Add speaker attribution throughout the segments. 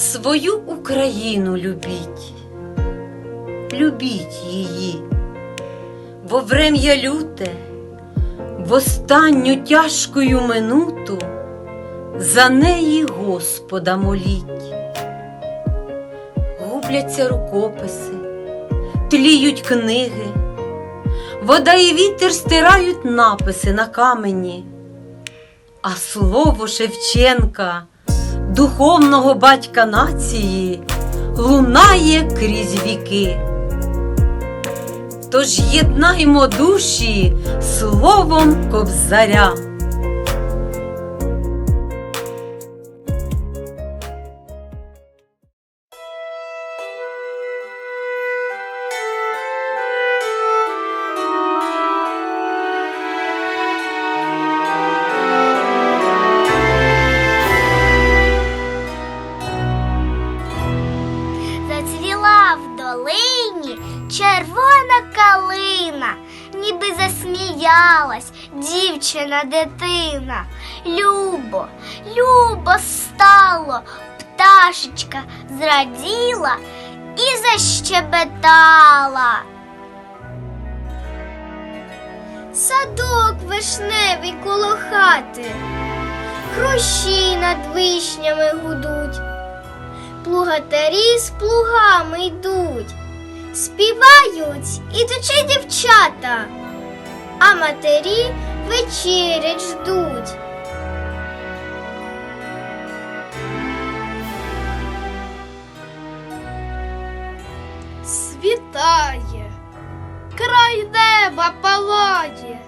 Speaker 1: Свою Україну любіть, любіть її, во врем'я люте, в останню тяжкою минуту за неї Господа моліть. Губляться рукописи, тліють книги, вода і вітер стирають написи на камені, а слово Шевченка, духовного батька нації, лунає крізь віки. Тож єднаймо душі словом кобзаря.
Speaker 2: Червона калина, ніби засміялась дівчина дитина. Любо, любо стало, пташечка зраділа і защебетала. Садок вишневий коло хати, хрущі над вишнями гудуть. Плугатарі з плугами йдуть, співають ідучи дівчата, а матері вечерять ждуть.
Speaker 3: світає, край неба палає,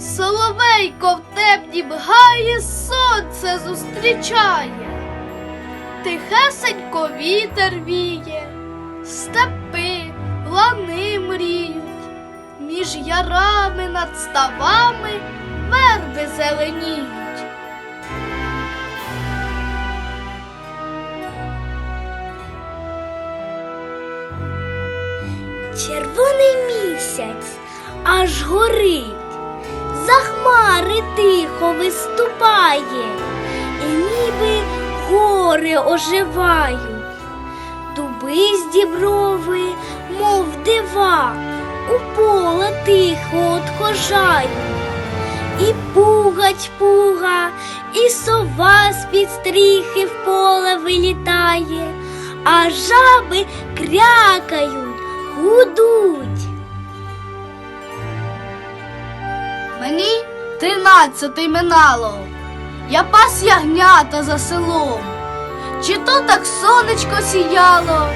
Speaker 3: соловейко в темні бгає, сонце зустрічає, тихесенько вітер віє, степи, лани мріють, між ярами над ставами верби зеленіють.
Speaker 2: Червоний місяць аж горить, за хмари тихо виступає, і ніби гори оживають, дуби з діброви, мов дива, у пола тихо отхожають. І пугать пуга, і сова з-під стріхи в поле вилітає, а жаби крякають, гудуть.
Speaker 3: Мені тринадцятий минало, я пас ягнята за селом. Чи то так сонечко сіяло,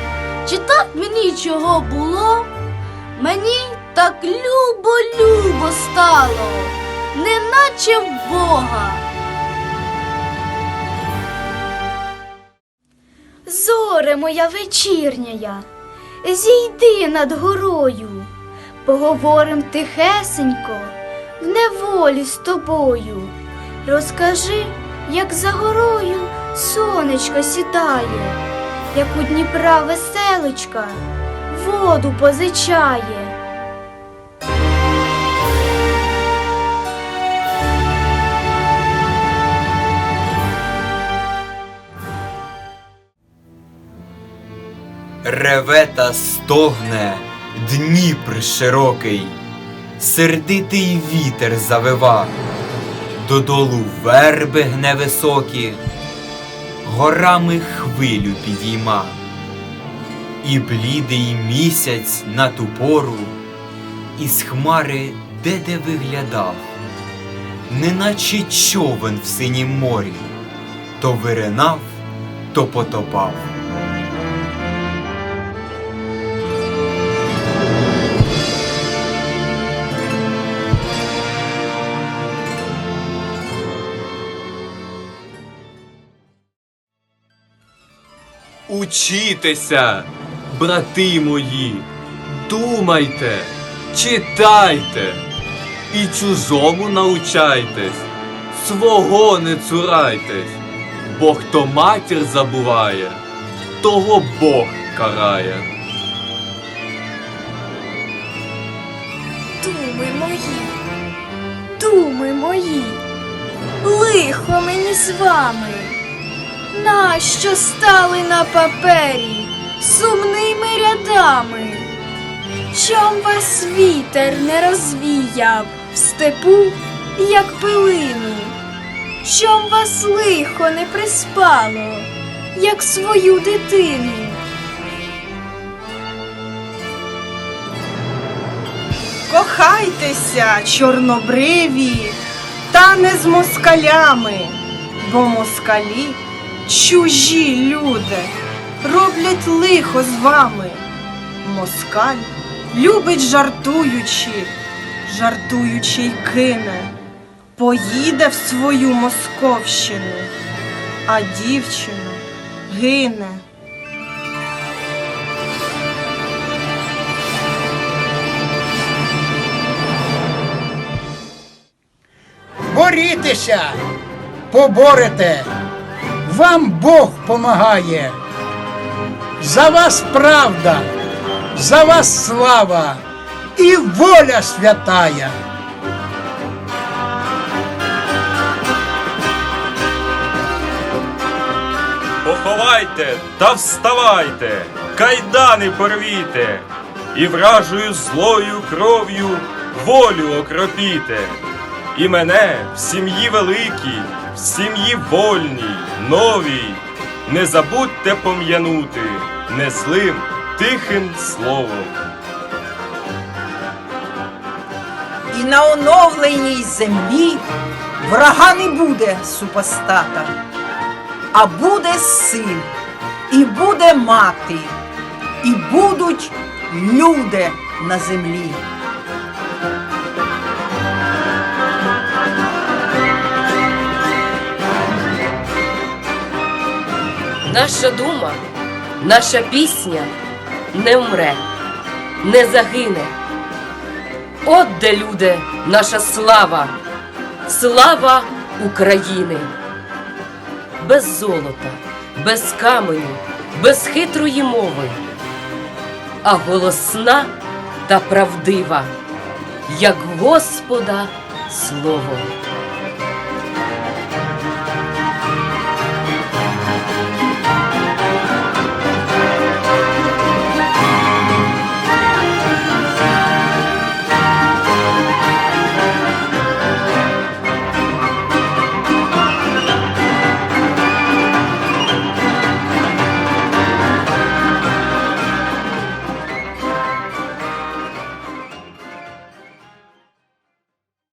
Speaker 3: чого було, мені так любо-любо стало, неначе в Бога. Зоре моя вечірняя, зійди над горою, поговорим тихесенько, в неволі з тобою. Розкажи, як за горою сонечко сідає, як у Дніпра веселочка воду позичає.
Speaker 4: Реве та стогне Дніпр широкий, сердитий вітер завива, додолу верби гне високі, горами хвилю підійма, і блідий місяць на ту пору із хмари де-де виглядав, неначе човен в синім морі, то виринав, то потопав.
Speaker 5: Учітеся, брати мої, думайте, читайте і чужому научайтесь, свого не цурайтесь, бо хто матір забуває, того Бог карає.
Speaker 3: Думи мої, думи мої, лихо мені з вами.
Speaker 5: Нащо стали на папері сумними рядами? Чом вас вітер не розвіяв в степу, як пилину? Чом вас лихо не приспало, як свою дитину?
Speaker 6: Кохайтеся, чорнобриві, та не з москалями, бо москалі чужі люди, роблять лихо з вами. Москаль любить жартуючи, жартуючи й кине, поїде в свою Московщину, а дівчина гине.
Speaker 7: Борітеся, поборете, вам Бог помагає. За вас правда, за вас слава і воля святая.
Speaker 8: Поховайте та вставайте, кайдани порвіте, і вражою злою кров'ю волю окропіте. І мене в сім'ї великій, в сім'ї вольній, новій, не забудьте пом'янути не злим, тихим словом.
Speaker 6: І на оновленій землі врага не буде супостата, а буде син, і буде мати, і будуть люди на землі.
Speaker 9: Наша дума, наша пісня не вмре, не загине. От де люди, наша слава, слава України. Без золота, без каменю, без хитрої мови, а голосна та правдива, як Господа слово.